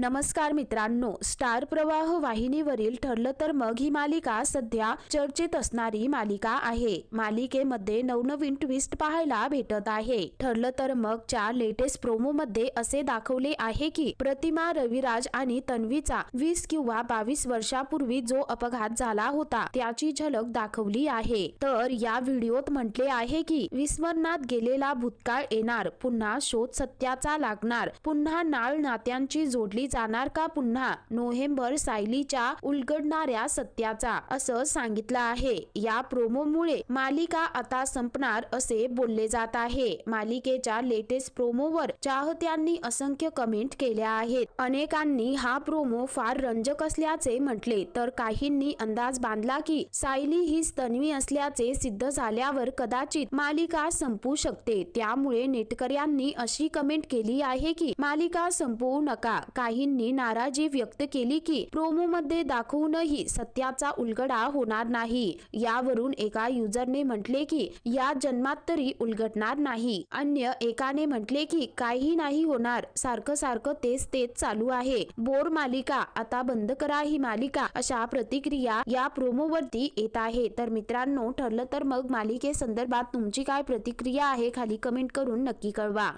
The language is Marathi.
नमस्कार मित्रांनो स्टार प्रवाह वाहिनीवरील ठरलं तर मग ही मालिका सध्या चर्चेत असणारी मालिका आहे. मालिकेमध्ये नवनवीन ट्विस्ट पाहायला भेटत आहे. ठरलं तर मग च्या लेटेस्ट प्रोमो मध्ये असे दाखवले आहे की प्रतिमा रविराज आणि तन्वीचा वीस किंवा बावीस वर्षापूर्वी जो अपघात झाला होता त्याची झलक दाखवली आहे. तर या व्हिडिओत म्हटले आहे की विस्मरणात गेलेला भूतकाळ येणार पुन्हा शोध सत्याचा लागणार पुन्हा नाळ नात्यांची जोडली जाणार का पुन्हा? नोव्हेंबर सायलीच्या उलगडणाऱ्या सत्याचा असं सांगितलं आहे. या प्रोमोमुळे मालिका आता संपणार असे बोलले जात आहे. मालिकेच्या लेटेस्ट प्रोमोवर चाहत्यांनी असंख्य कमेंट केल्या आहेत. अनेकांनी हा प्रोमो फार रंजक असल्याचे म्हटले तर काहींनी अंदाज बांधला की सायली ही स्तन्वी असल्याचे सिद्ध झाल्यावर कदाचित मालिका संपू शकते. त्यामुळे नेटकऱ्यांनी अशी कमेंट केली आहे की मालिका संपवू नका. काही काहींनी नाराजी व्यक्त केली की प्रोमो मध्ये दाखवूनही सत्याचा उलगडा होणार नाही. यावरून एका युजरने म्हटले की या जन्मात तरी उलगडणार नाही. अन्य एकाने म्हटले की काही नाही होणार. सारखं सारखं तेच तेच चालू आहे. बोर मालिका आता बंद करा ही मालिका. अशा प्रतिक्रिया या प्रोमोवरती येत आहे. तर मित्रांनो ठरलं तर मग मालिके संदर्भात तुमची काय प्रतिक्रिया आहे खाली कमेंट करून नक्की कळवा.